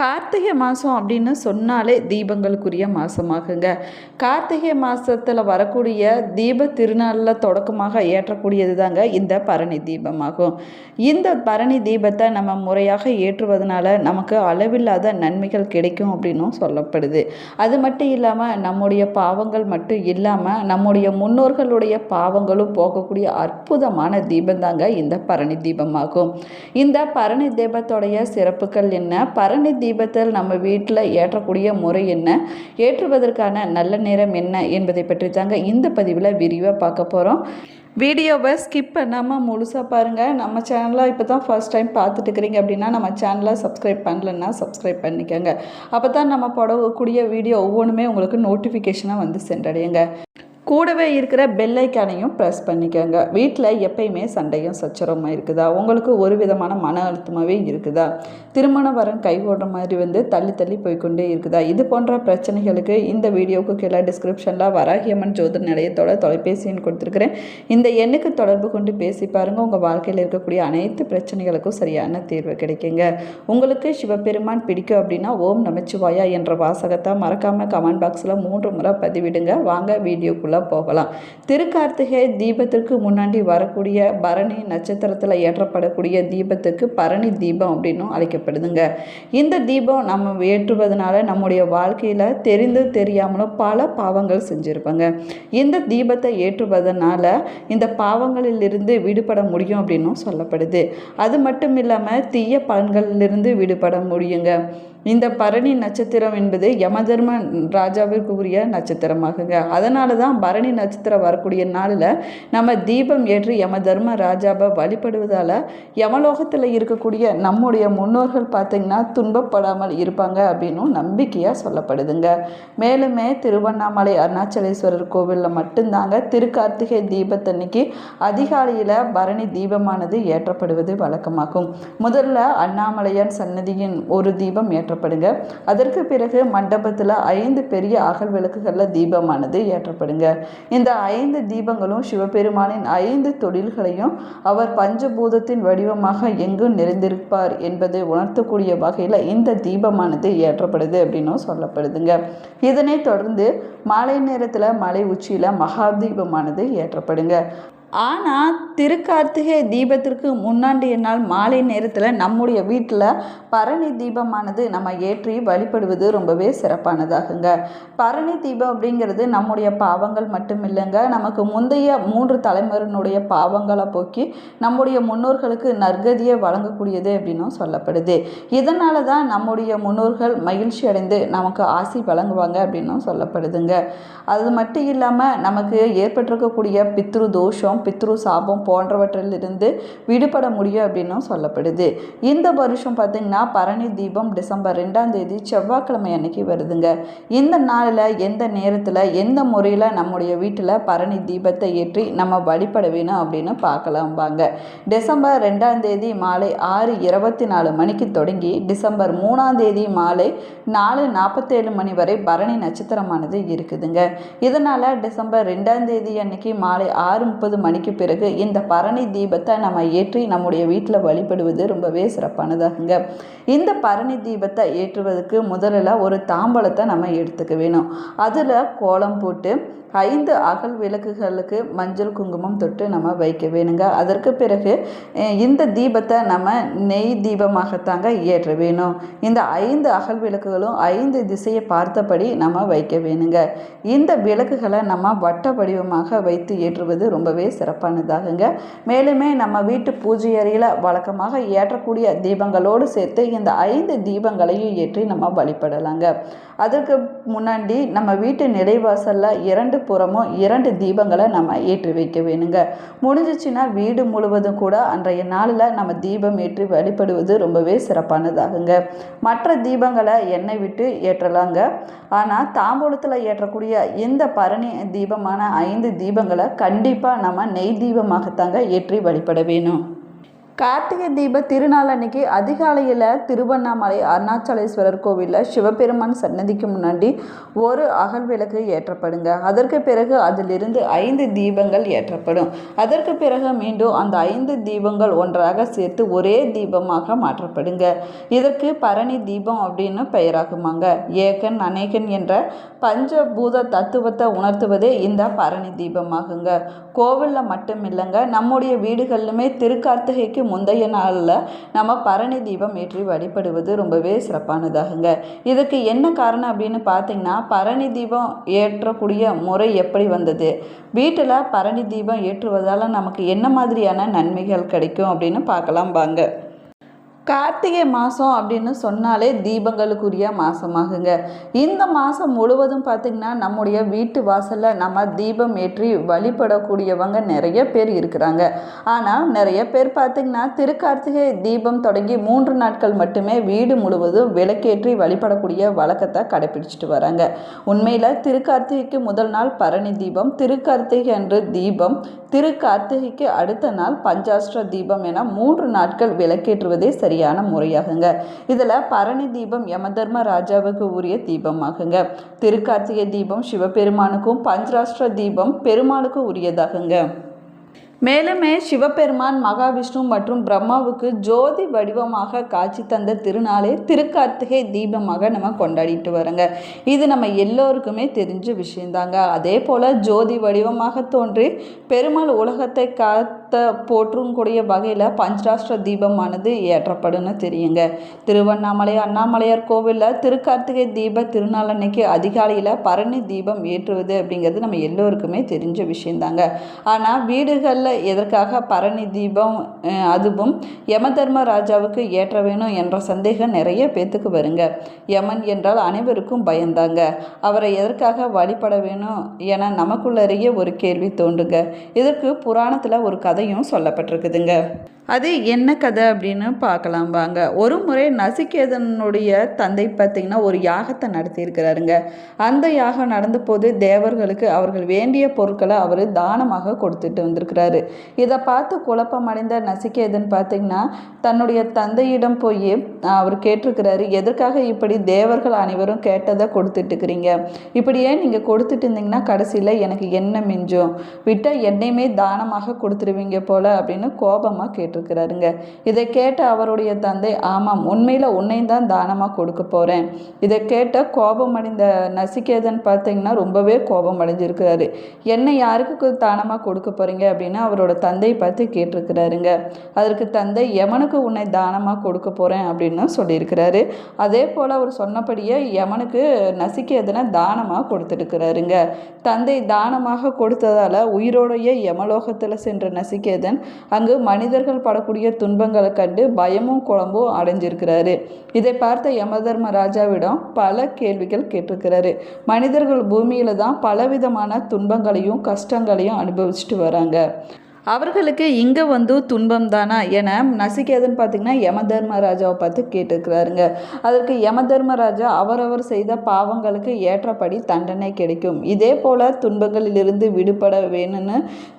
கார்த்திகை மாதம் அப்படின்னு சொன்னாலே தீபங்களுக்குரிய மாதமாகுங்க கார்த்திகை மாதத்தில் வரக்கூடிய தீப திருநாளில் தொடக்கமாக ஏற்றக்கூடியது தாங்க இந்த பரணி தீபமாகும். இந்த பரணி தீபத்தை நம்ம முறையாக ஏற்றுவதனால நமக்கு அளவில்லாத நன்மைகள் கிடைக்கும் அப்படின்னும் சொல்லப்படுது. அது மட்டும் இல்லாமல் நம்முடைய பாவங்கள் மட்டும் இல்லாமல் நம்முடைய முன்னோர்களுடைய பாவங்களும் போகக்கூடிய அற்புதமான தீபம் தாங்க இந்த பரணி தீபமாகும். இந்த பரணி தீபத்தோடைய சிறப்புகள் என்ன? பரணி தீபத்தில் நம்ம வீட்டில் ஏற்றக்கூடிய முறை என்ன? ஏற்றுவதற்கான நல்ல நேரம் என்ன என்பதை பற்றி தாங்க இந்த பதிவில் விரிவாக பார்க்க போகிறோம். வீடியோவை ஸ்கிப் பண்ணாமல் முழுசாக பாருங்கள் நம்ம சேனலை இப்போ தான் ஃபர்ஸ்ட் டைம் பார்த்துட்டு இருக்கிறீங்க அப்படின்னா நம்ம சேனலை சப்ஸ்கிரைப் பண்ணலன்னா சப்ஸ்கிரைப் பண்ணிக்கோங்க. அப்போ தான் நம்ம போடக்கூடிய வீடியோ ஒவ்வொன்றுமே உங்களுக்கு நோட்டிஃபிகேஷனாக வந்து சென்றடையுங்க. கூடவே இருக்கிற பெல்லைக்கானையும் ப்ரெஸ் பண்ணிக்கோங்க. வீட்டில் எப்பயுமே சண்டையும் சச்சரவுமாக இருக்குதா? உங்களுக்கு ஒரு விதமான மன அழுத்தமாகவே இருக்குதா? திருமண வரன் கைகோடுற மாதிரி வந்து தள்ளி தள்ளி போய்க்கொண்டே இருக்குதா? இது போன்ற பிரச்சனைகளுக்கு இந்த வீடியோவுக்கு கீழே டிஸ்கிரிப்ஷனில் வராகியம்மன் ஜோதிர் நிலையத்தோட தொலைபேசி எண் கொடுத்துருக்குறேன். இந்த எண்ணுக்கு தொடர்பு கொண்டு பேசி பாருங்கள் உங்கள் வாழ்க்கையில் இருக்கக்கூடிய அனைத்து பிரச்சனைகளுக்கும் சரியான தீர்வு கிடைக்குங்க. உங்களுக்கு சிவபெருமான் பிடிக்கும் அப்படின்னா ஓம் நமச்சிவாயா என்ற வாசகத்தை மறக்காமல் கமெண்ட் பாக்ஸில் மூன்று முறை பதிவிடுங்க. வாங்க வீடியோக்குள்ளே போகலாம். திருக்கார்த்திகை தீபத்திற்கு முன்னாடி வரக்கூடிய பரணி நட்சத்திரத்தில் ஏற்றப்படக்கூடிய தீபத்துக்கு பரணி தீபம் அப்படின்னும் அழைக்கப்படுதுங்க. இந்த தீபம் நம்ம ஏற்றுவதனால நம்முடைய வாழ்க்கையில் தெரிந்து தெரியாமலும் பல பாவங்கள் செஞ்சுருப்பாங்க. இந்த தீபத்தை ஏற்றுவதனால இந்த பாவங்களிலிருந்து விடுபட முடியும் அப்படின்னும் சொல்லப்படுது. அது மட்டும் இல்லாமல் தீய பலன்களிலிருந்து விடுபட முடியுங்க. இந்த பரணி நட்சத்திரம் என்பது யமதர்ம ராஜாவிற்கு உரிய நட்சத்திரமாகுங்க. அதனால தான் பரணி நட்சத்திரம் வரக்கூடிய நாளில் நம்ம தீபம் ஏற்றி யமதர்ம ராஜாவை வழிபடுவதால் யமலோகத்தில் இருக்கக்கூடிய நம்முடைய முன்னோர்கள் பார்த்திங்கன்னா துன்பப்படாமல் இருப்பாங்க அப்படின்னும் நம்பிக்கையாக சொல்லப்படுதுங்க. மேலுமே திருவண்ணாமலை அருணாச்சலேஸ்வரர் கோவிலில் மட்டும்தாங்க திருக்கார்த்திகை தீபத்தன்னைக்கு அதிகாலையில் பரணி தீபமானது ஏற்றப்படுவது வழக்கமாகும். முதல்ல அண்ணாமலையான் சன்னதியின் ஒரு தீபம் ஏற்ற ஏற்றப்படுங்க. அதற்கு பிறகு மண்டபத்தில் ஐந்து பெரிய அகல் விளக்குகளில் தீபமானது ஏற்றப்படுங்க. இந்த ஐந்து தீபங்களும் சிவபெருமானின் ஐந்து தொழில்களையும் அவர் பஞ்சபூதத்தின் வடிவமாக எங்கு நிறைந்திருப்பார் என்பதை உணர்த்தக்கூடிய வகையில் இந்த தீபமானது ஏற்றப்படுது அப்படின்னும் சொல்லப்படுதுங்க. இதனைத் தொடர்ந்து மாலை நேரத்தில் மலை உச்சியில் மகா தீபமானது ஏற்றப்படுங்க. ஆனால் திருக்கார்த்திகை தீபத்திற்கு முன்னாடிய நாள் மாலை நேரத்தில் நம்முடைய வீட்டில் பரணி தீபமானது நம்ம ஏற்றி வழிபடுவது ரொம்பவே சிறப்பானதாகுங்க. பரணி தீபம் அப்படிங்கிறது நம்முடைய பாவங்கள் மட்டும் இல்லைங்க நமக்கு முந்தைய மூன்று தலைமுறையினுடைய பாவங்களை போக்கி நம்முடைய முன்னோர்களுக்கு நற்கதியை வழங்கக்கூடியது அப்படின்னும் சொல்லப்படுது. இதனால தான் நம்முடைய முன்னோர்கள் மகிழ்ச்சி அடைந்து நமக்கு ஆசி வழங்குவாங்க அப்படின்னும் சொல்லப்படுதுங்க. அது மட்டும் இல்லாமல் நமக்கு ஏற்பட்டிருக்கக்கூடிய பித்ரு தோஷம் பித்ரு சாபம் போன்றவற்றிலிருந்து விடுபட முடியும் அப்படின்னும் சொல்லப்படுது. இந்த வருஷம் பார்த்திங்கன்னா பரணி தீபம் டிசம்பர் ரெண்டாம் தேதி செவ்வாய்க்கிழமை அன்னைக்கு வருதுங்க. இந்த நாளில் எந்த நேரத்தில் எந்த முறையில் நம்முடைய வீட்டில் பரணி தீபத்தை ஏற்றி நம்ம வழிபட வேணும் அப்படின்னு பார்க்கலாம் வாங்க. டிசம்பர் ரெண்டாம் தேதி மாலை ஆறு இருபத்தி நாலு மணிக்கு தொடங்கி டிசம்பர் மூணாம் தேதி மாலை நாலு நாற்பத்தேழு மணி வரை பரணி நட்சத்திரமானது இருக்குதுங்க. இதனால் டிசம்பர் ரெண்டாம் தேதி அன்னைக்கு மாலை ஆறு முப்பது மணிக்கு பிறகு இந்த பரணி தீபத்தை நம்ம ஏற்றி நம்முடைய வீட்டில் வழிபடுவது ரொம்பவே சிறப்பானதாகுங்க. இந்த பரணி தீபத்தை ஏற்றுவதற்கு முதலில் ஒரு தாம்பழத்தை நம்ம எடுத்துக்க வேணும். அதில் கோலம் போட்டு ஐந்து அகல் விளக்குகளுக்கு மஞ்சள் குங்குமம் தொட்டு நம்ம வைக்க வேணுங்க. அதற்கு பிறகு இந்த தீபத்தை நம்ம நெய் தீபமாகத்தாங்க ஏற்ற வேணும். இந்த ஐந்து அகல் விளக்குகளும் ஐந்து திசையை பார்த்தபடி நம்ம வைக்க வேணுங்க. இந்த விளக்குகளை நம்ம வட்ட வடிவமாக வைத்து ஏற்றுவது ரொம்பவே சிறப்பானதாகுங்க. மேலுமே நம்ம வீட்டு பூஜை அறையில் வழக்கமாக ஏற்றக்கூடிய தீபங்களோடு சேர்த்து இந்த ஐந்து தீபங்களையும் ஏற்றி நம்ம வழிபடலாங்க. அதற்கு முன்னாடி நம்ம வீட்டு நிலைவாசலில் இரண்டு புறமும் இரண்டு தீபங்களை நம்ம ஏற்றி வைக்க வேணுங்க. முடிஞ்சிச்சுன்னா வீடு முழுவதும் கூட அன்றைய நாளில் நம்ம தீபம் ஏற்றி வழிபடுவது ரொம்பவே சிறப்பானதாகுங்க. மற்ற தீபங்களை எண்ணெய் விட்டு ஏற்றலாங்க. ஆனால் தாம்பூலத்தில் ஏற்றக்கூடிய இந்த பரணி தீபமான ஐந்து தீபங்களை கண்டிப்பாக நம்ம நெய் தீபமாகத்தாங்க ஏற்றி வழிபட வேணும். கார்த்திகை தீப திருநாள் அன்னைக்கு அதிகாலையில் திருவண்ணாமலை அருணாச்சலேஸ்வரர் கோவிலில் சிவபெருமான் சன்னதிக்கு முன்னாடி ஒரு அகல் விளக்கு ஏற்றப்படுங்க. அதற்கு பிறகு அதிலிருந்து ஐந்து தீபங்கள் ஏற்றப்படும். அதற்கு பிறகு மீண்டும் அந்த ஐந்து தீபங்கள் ஒன்றாக சேர்த்து ஒரே தீபமாக மாற்றப்படுங்க. இதற்கு பரணி தீபம் அப்படின்னு பெயராகுமாங்க. ஏகன் அநேகன் என்ற பஞ்சபூத தத்துவத்தை உணர்த்துவதே இந்த பரணி தீபமாகுங்க. கோவிலில் மட்டும் இல்லைங்க நம்முடைய வீடுகளிலுமே திருக்கார்த்திகைக்கு முந்தைய நாளில் நம்ம பரணி தீபம் ஏற்றி வழிபடுவது ரொம்பவே சிறப்பானதாகுங்க. இதுக்கு என்ன காரணம் அப்படின்னு பார்த்தீங்கன்னா பரணி தீபம் ஏற்றக்கூடிய முறை எப்படி வந்தது? வீட்டில் பரணி தீபம் ஏற்றுவதால் நமக்கு என்ன மாதிரியான நன்மைகள் கிடைக்கும் அப்படின்னு பார்க்கலாம் வாங்க. கார்த்திகை மாதம் அப்படின்னு சொன்னாலே தீபங்களுக்குரிய மாதமாகுங்க இந்த மாதம் முழுவதும் பார்த்திங்கன்னா நம்முடைய வீட்டு வாசலில் நம்ம தீபம் ஏற்றி வழிபடக்கூடியவங்க நிறைய பேர் இருக்கிறாங்க. ஆனால் நிறைய பேர் பார்த்திங்கன்னா திருக்கார்த்திகை தீபம் தொடங்கி மூன்று நாட்கள் மட்டுமே வீடு முழுவதும் விளக்கேற்றி வழிபடக்கூடிய வழக்கத்தை கடைபிடிச்சிட்டு வராங்க. உண்மையில் திருக்கார்த்திகைக்கு முதல் நாள் பரணி தீபம் திருக்கார்த்திகை அன்று தீபம் திருக்கார்த்திகைக்கு அடுத்த நாள் பஞ்சாஷ்டிர தீபம் என மூன்று நாட்கள் விளக்கேற்றுவதே சரியான முறையாகுங்க. இதில் பரணி தீபம் யமதர்ம ராஜாவுக்கு உரிய தீபமாகுங்க. திருக்கார்த்திகை தீபம் சிவபெருமானுக்கும் பஞ்சராஷ்டிர தீபம் பெருமாளுக்கு உரியதாகுங்க. மேலுமே சிவபெருமான் மகாவிஷ்ணு மற்றும் பிரம்மாவுக்கு ஜோதி வடிவமாக காட்சி தந்த திருநாளே திருக்கார்த்திகை தீபமாக நம்ம கொண்டாடிட்டு வரோங்க. இது நம்ம எல்லோருக்குமே தெரிஞ்ச விஷயந்தாங்க. அதே போல் ஜோதி வடிவமாக தோன்றி பெருமாள் உலகத்தை காத்த போற்றும் கூடிய வகையில் பஞ்சராஷ்டிர தீபமானது ஏற்றப்படுன்னு தெரியுங்க. திருவண்ணாமலை அண்ணாமலையார் கோவிலில் திருக்கார்த்திகை தீப திருநாள் அன்னைக்கு அதிகாலையில் பரணி தீபம் ஏற்றுவது அப்படிங்கிறது நம்ம எல்லோருக்குமே தெரிஞ்ச விஷயந்தாங்க. ஆனால் வீடுகளில் எதற்காக பரணி தீபம் அதுவும் யம தர்மராஜாவுக்கு ஏற்ற வேணும் என்ற சந்தேகம் நிறைய பேத்துக்கு வருங்க. யமன் என்றால் அனைவருக்கும் பயந்தாங்க. அவரை எதற்காக வழிபட வேணும் என நமக்குள்ளறையே ஒரு கேள்வி தோன்றுங்க. இதற்கு புராணத்தில் ஒரு கதையும் சொல்லப்பட்டிருக்குதுங்க. அது என்ன கதை அப்படின்னு பார்க்கலாம் வாங்க. ஒரு முறை நசிகேதனுடைய தந்தை பார்த்திங்கன்னா ஒரு யாகத்தை நடத்தியிருக்கிறாருங்க. அந்த யாகம் நடந்த போது தேவர்களுக்கு அவர்கள் வேண்டிய பொருட்களை அவர் தானமாக கொடுத்துட்டு வந்திருக்கிறாரு. இதை பார்த்து குழப்பமடைந்த நசிகேதன் பார்த்தீங்கன்னா தன்னுடைய தந்தையிடம் போய் அவர் கேட்டிருக்கிறாரு எதற்காக இப்படி தேவர்கள் அனைவரும் கேட்டதை கொடுத்துட்டுக்கிறீங்க இப்படியே நீங்கள் கொடுத்துட்டு இருந்தீங்கன்னா கடைசியில் எனக்கு என்ன மிஞ்சும் விட்டால் என்னையுமே தானமாக கொடுத்துருவீங்க போல அப்படின்னு கோபமாக கேட்டிருக்கிறாருங்க. இதை கேட்ட அவருடைய தந்தை ஆமாம் உண்மையில் உன்னையும் தான் தானமாக கொடுக்க போகிறேன் இதை கேட்ட கோபமடைந்த நசிகேதன் பார்த்தீங்கன்னா ரொம்பவே கோபம் அடைஞ்சிருக்கிறாரு என்ன யாருக்கு தானமாக கொடுக்க போகிறீங்க அப்படின்னா அவரோட தந்தை பார்த்து கேட்டிருக்கிறாருங்க. அதற்கு தந்தை யமனுக்கு உன்னை தானமாக கொடுக்க போகிறேன் அப்படின்னு சொல்லியிருக்கிறாரு. அதே போல் அவர் சொன்னபடியே யமனுக்கு நசிகேதனை தானமாக கொடுத்துருக்கிறாருங்க தந்தை தானமாக கொடுத்ததால் உயிரோடைய யமலோகத்தில் சென்ற நசிகேதன் அங்கு மனிதர்கள் படக்கூடிய துன்பங்களை கண்டு பயமும் குழம்பும் அடைஞ்சிருக்கிறாரு. இதை பார்த்த யமதர்ம ராஜாவிடம் பல கேள்விகள் கேட்டிருக்கிறாரு. மனிதர்கள் பூமியில் தான் பலவிதமான துன்பங்களையும் கஷ்டங்களையும் அனுபவிச்சுட்டு வராங்க. அவர்களுக்கு இங்கே வந்து துன்பம் தானா என நசிகேதன் பார்த்திங்கன்னா யமதர்மராஜாவை பார்த்து கேட்டிருக்கிறாருங்க. அதற்கு யமதர்மராஜா அவரவர் செய்த பாவங்களுக்கு ஏற்றபடி தண்டனை கிடைக்கும். இதே போல் துன்பங்களிலிருந்து விடுபட வேணும்னு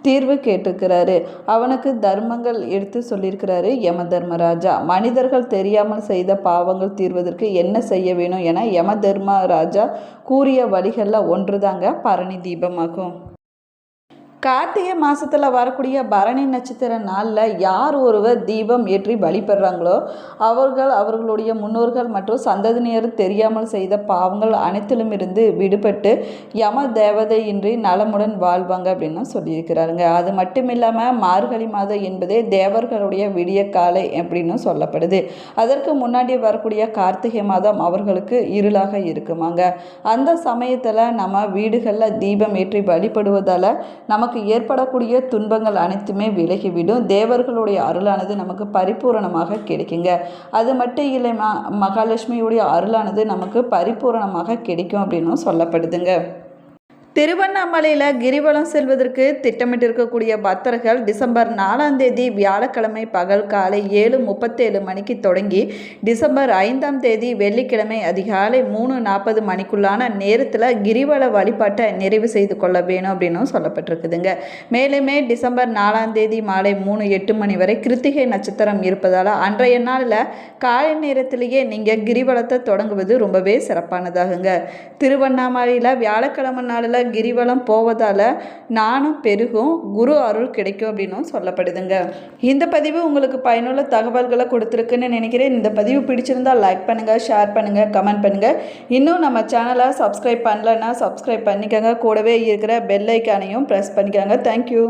தீர்வு கேட்டிருக்கிறாரு. அவனுக்கு தர்மங்கள் எடுத்து சொல்லியிருக்கிறாரு யமதர்மராஜா. மனிதர்கள் தெரியாமல் செய்த பாவங்கள் தீர்வதற்கு என்ன செய்ய வேணும் என யமதர்மராஜா கூறிய வழிகளில் ஒன்றுதாங்க பரணி தீபமாகும். கார்த்திகை மாதத்தில் வரக்கூடிய பரணி நட்சத்திர நாளில் யார் ஒருவர் தீபம் ஏற்றி வழிபடுறாங்களோ அவர்கள் அவர்களுடைய முன்னோர்கள் மற்றும் சந்ததியினர் தெரியாமல் செய்த பாவங்கள் அனைத்திலும் இருந்து விடுபட்டு யம தேவதையின்றி நலமுடன் வாழ்வாங்க அப்படின்னு சொல்லியிருக்கிறாருங்க. அது மட்டும் இல்லாமல் மார்கழி மாதம் என்பதே தேவர்களுடைய விடிய காலை அப்படின்னு சொல்லப்படுது. அதற்கு முன்னாடி வரக்கூடிய கார்த்திகை மாதம் அவர்களுக்கு இருளாக இருக்குமாங்க. அந்த சமயத்தில் நம்ம வீடுகளில் தீபம் ஏற்றி வழிபடுவதால் நமக்கு நமக்கு ஏற்படக்கூடிய துன்பங்கள் அனைத்துமே விலகிவிடும். தேவர்களுடைய அருளானது நமக்கு பரிபூரணமாக கிடைக்குங்க. அது மட்டும் இல்லை ம மகாலட்சுமியுடைய அருளானது நமக்கு பரிபூரணமாக கிடைக்கும் அப்படின்னும் சொல்லப்படுதுங்க. திருவண்ணாமலையில் கிரிவலம் செல்வதற்கு திட்டமிட்டிருக்கக்கூடிய பக்தர்கள் டிசம்பர் நாலாம் தேதி வியாழக்கிழமை பகல் காலை ஏழு முப்பத்தேழு மணிக்கு தொடங்கி டிசம்பர் ஐந்தாம் தேதி வெள்ளிக்கிழமை அதிகாலை மூணு நாற்பது மணிக்குள்ளான நேரத்தில் கிரிவல வழிபாட்டை நிறைவு செய்து கொள்ள வேணும் அப்படின்னும் சொல்லப்பட்டிருக்குதுங்க. மேலுமே டிசம்பர் நாலாம் தேதி மாலை மூணு எட்டு மணி வரை கிருத்திகை நட்சத்திரம் இருப்பதால் அன்றைய நாளில் காலை நேரத்திலேயே நீங்கள் கிரிவலத்தை தொடங்குவது ரொம்பவே சிறப்பானதாகுங்க. திருவண்ணாமலையில் வியாழக்கிழமை நாளில் கிரிவலம் போவதால் நானும் பெருகும் குரு அருள் கிடைக்கும் அப்படின்னும் சொல்லப்படுதுங்க. இந்த பதிவு உங்களுக்கு பயனுள்ள தகவல்களை கொடுத்துருக்குன்னு நினைக்கிறேன். இந்த பதிவு பிடிச்சிருந்தால் லைக் பண்ணுங்கள் ஷேர் பண்ணுங்கள் கமெண்ட் பண்ணுங்கள் இன்னும் நம்ம சேனலை சப்ஸ்கிரைப் பண்ணலன்னா சப்ஸ்கிரைப் பண்ணிக்கோங்க. கூடவே இருக்கிற பெல் ஐக்கானையும் ப்ரெஸ் பண்ணிக்கோங்க. தேங்க்யூ